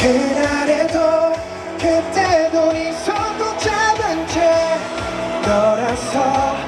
그날에도 그때도 네 손꼭 잡은 채 너라서